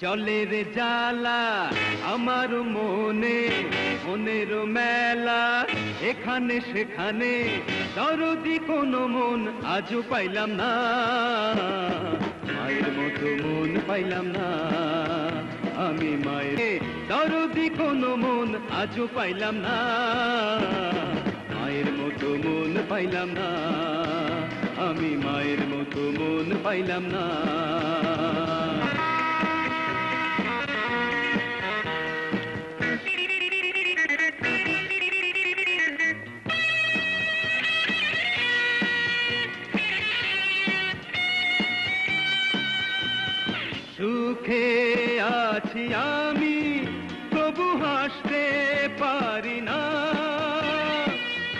চলে রে জালা আমার মনে, মনের মেলা। এখানে সেখানে দরদি কোনো মন আজও পাইলাম না। মায়ের মতো মন পাইলাম না। আমি মায়ের কোনো মন আজও পাইলাম না। মায়ের মতো মন পাইলাম না। আমি মায়ের মতো মন পাইলাম না। সুখে আছি আমি তবু হাসতে পারি না।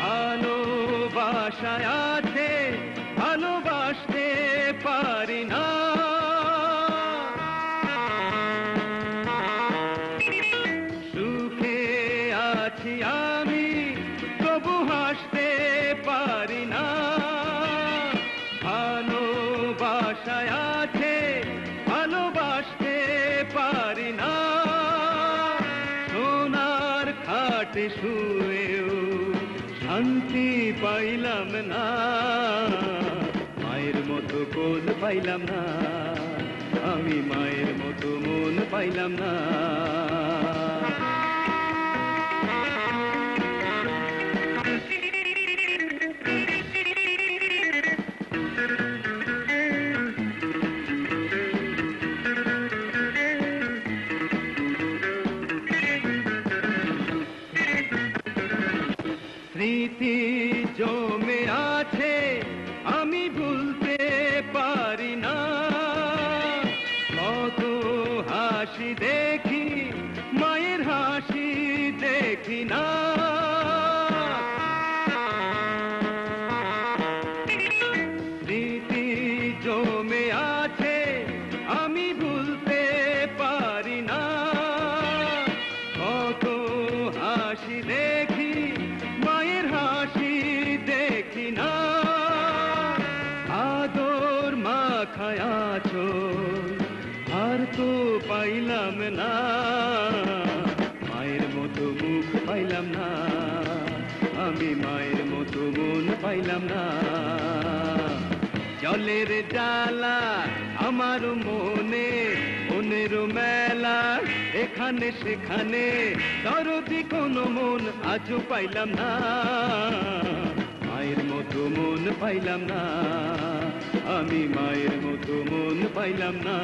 ভালোবাসায় আছে, ভালোবাসতে পারি না। সুখে আছি আমি, তবু হাসতে পারি না। ভালোবাসায় খাটে শুয়েও শান্তি পাইলাম না। মায়ের মতো কোল পাইলাম না। আমি মায়ের মতো মন পাইলাম না। স্মৃতি জমে আছে, আমি ভুলতে পারি না। কত হাসি দেখি, মায়ের হাসি দেখি না। আছে, আমি ভুলতে পারি না। হাসি দেখি মাখায় আছো, আর তো পাইলাম না। মায়ের মতো মুখ পাইলাম না, আমি মায়ের মতো মন পাইলাম না। জলের ডালা আমার মনে, মনের মেলা, এখানে সেখানে, দরদি কোনো মন আজও পাইলাম না। মন পাইলাম না। আমি মায়ের মতো মন পাইলাম না।